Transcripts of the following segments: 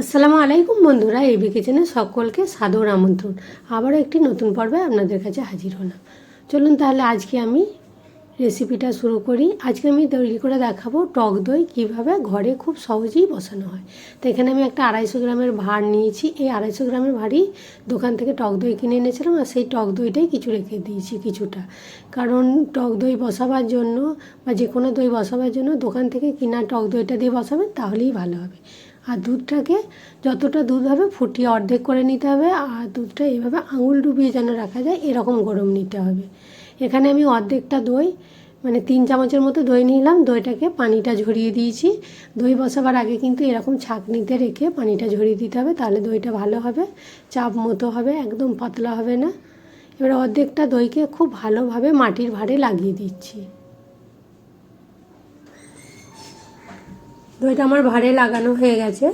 আসসালামু আলাইকুম বন্ধুরা এবি কিচেনে সকলকে সাদর আমন্ত্রণ। আবারও একটি নতুন পর্বে আপনাদের কাছে হাজির হলাম। চলুন তাহলে আজকে আমি রেসিপিটা শুরু করি। আজকে আমি তৈরি করে দেখাবো টক দই কীভাবে ঘরে খুব সহজেই বসানো হয়। তো এখানে আমি একটা আড়াইশো গ্রামের ভাঁড় নিয়েছি। এই আড়াইশো গ্রামের ভাঁড়ই দোকান থেকে টক দই কিনে এনেছিলাম আর সেই টক দইটাই কিছু রেখে দিয়েছি কিছুটা। কারণ টক দই বসাবার জন্য বা যে কোনো দই বসাবার জন্য দোকান থেকে কিনা টক দইটা দিয়ে বসাবেন তাহলেই ভালো হবে। আর দুধটাকে যতটা দুধ হবে ফুটিয়ে অর্ধেক করে নিতে হবে, আর দুধটা এইভাবে আঙুল ডুবিয়ে যেন রাখা যায়, এরকম গরম নিতে হবে। এখানে আমি অর্ধেকটা দই মানে তিন চামচের মতো দই নিলাম, দইটাকে পানিটা ঝরিয়ে দিয়েছি। দই বসাবার আগে কিন্তু এরকম ছাঁকনিতে রেখে পানিটা ঝরিয়ে দিতে হবে, তাহলে দইটা ভালো হবে, চাপ মতো হবে, একদম পাতলা হবে না। এবার অর্ধেকটা দইকে খুব ভালোভাবে মাটির ভাঁড়ে লাগিয়ে দিচ্ছি। দইটা আমার ভাঁড়ে লাগানো হয়ে গেছে।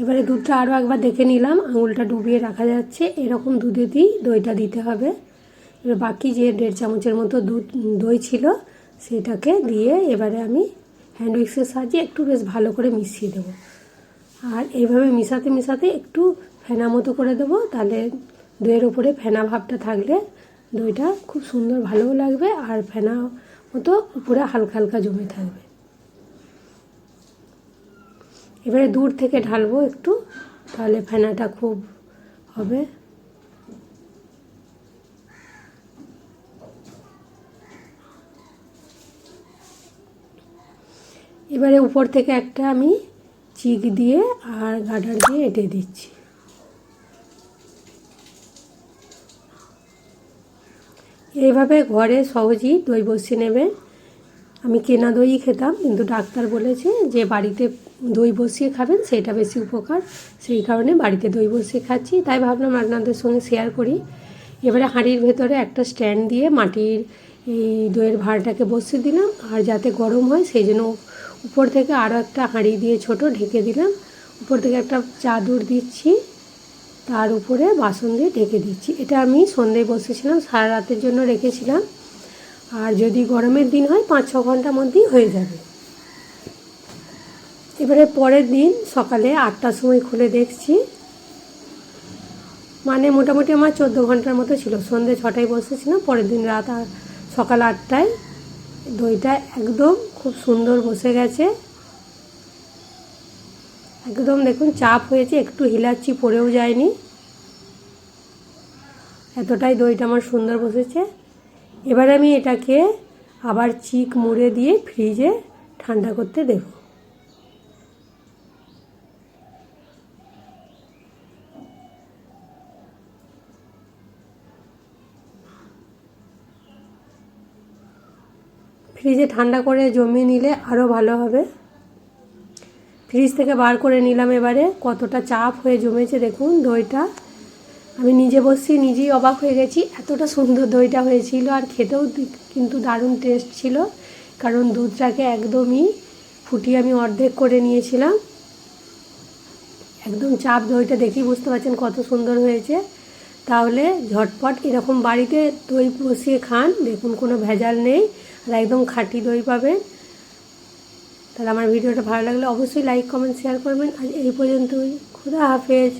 এবারে দুধটা আরও একবার দেখে নিলাম, আঙুলটা ডুবিয়ে রাখা যাচ্ছে, এরকম দুধে দিই দইটা দিতে হবে। এবার বাকি যে দেড় চামচের মতো দুধ, দই ছিল, সেটাকে দিয়ে এবারে আমি হ্যান্ড উইক্সের সাহায্যে একটু বেশ ভালো করে মিশিয়ে দেবো। আর এইভাবে মিশাতে মিশাতে একটু ফেনা মতো করে দেবো, তাহলে দইয়ের ওপরে ফেনা ভাবটা থাকলে দইটা খুব সুন্দর ভালোও লাগবে আর ফেনা মতো উপরে হালকা হালকা জমে থাকবে। এবারে দূর থেকে ঢালবো একটু, তাহলে ফেনাটা খুব হবে। এবারে উপর থেকে একটা আমি চিক দিয়ে আর গাডার দিয়ে এঁটে দিচ্ছি। এইভাবে ঘরে সহজেই দই বসিয়ে নেবে। আমি কেনা দই খেতাম, কিন্তু ডাক্তার বলেছে যে বাড়িতে দই বসিয়ে খাবেন, সেটা বেশি উপকার। সেই কারণে বাড়িতে দই বসিয়ে খাচ্ছি। তাই ভাবলাম আপনাদের সঙ্গে শেয়ার করি। এবারে হাঁড়ির ভেতরে একটা স্ট্যান্ড দিয়ে মাটির এই দইয়ের ভাঁড়টাকে বসিয়ে দিলাম। আর যাতে গরম হয়, সেই জন্য উপর থেকে আরও একটা হাঁড়ি দিয়ে ছোট ঢেকে দিলাম। উপর থেকে একটা চাদর দিচ্ছি। তার উপরে বাসন দিয়ে ঢেকে দিচ্ছি। এটা আমি সন্ধ্যায় বসেছিলাম, সারা রাতের জন্য রেখেছিলাম। আর যদি গরমের দিন হয়, পাঁচ ছ ঘণ্টার মধ্যেই হয়ে যাবে। এবারে পরের দিন সকালে আটটার সময় খুলে দেখছি। মানে মোটামুটি আমার চোদ্দ ঘণ্টার মতো ছিল। সন্ধ্যে ছটায় বসেছিলাম, পরের দিন রাত সকাল আটটায় দইটা একদম খুব সুন্দর বসে গেছে। একদম দেখুন, চাপ হয়েছে, একটু হিলাচ্ছি, পড়েও যায়নি। এতটাই দইটা আমার সুন্দর বসেছে। এবার আমি এটাকে আবার চিক মুড়ে দিয়ে ফ্রিজে ঠান্ডা করতে দেব। ফ্রিজে ঠান্ডা করে জমিয়ে নিলে আরও ভালো হবে। ফ্রিজ থেকে বার করে নিলাম এবারে। কতটা চাপ হয়ে জমেছে দেখুন দইটা। আমি নিজে বসছি, নিজেই অবাক হয়ে গেছি, এতটা সুন্দর দইটা হয়েছিল আর খেতেও কিন্তু দারুণ টেস্ট ছিল, কারণ দুধটাকে একদমই ফুটিয়ে আমি অর্ধেক করে নিয়েছিলাম। একদম চাপ দইটা দেখেই বুঝতে পারছেন কত সুন্দর হয়েছে। তাহলে ঝটপট এরকম বাড়িতে দই বসিয়ে খান, দেখুন কোনো ভেজাল নেই, আর একদম খাঁটি দই পাবেন। তাহলে আমার ভিডিওটা ভালো লাগলে অবশ্যই লাইক কমেন্ট শেয়ার করবেন। আর এই পর্যন্তই। খুদা হাফেজ।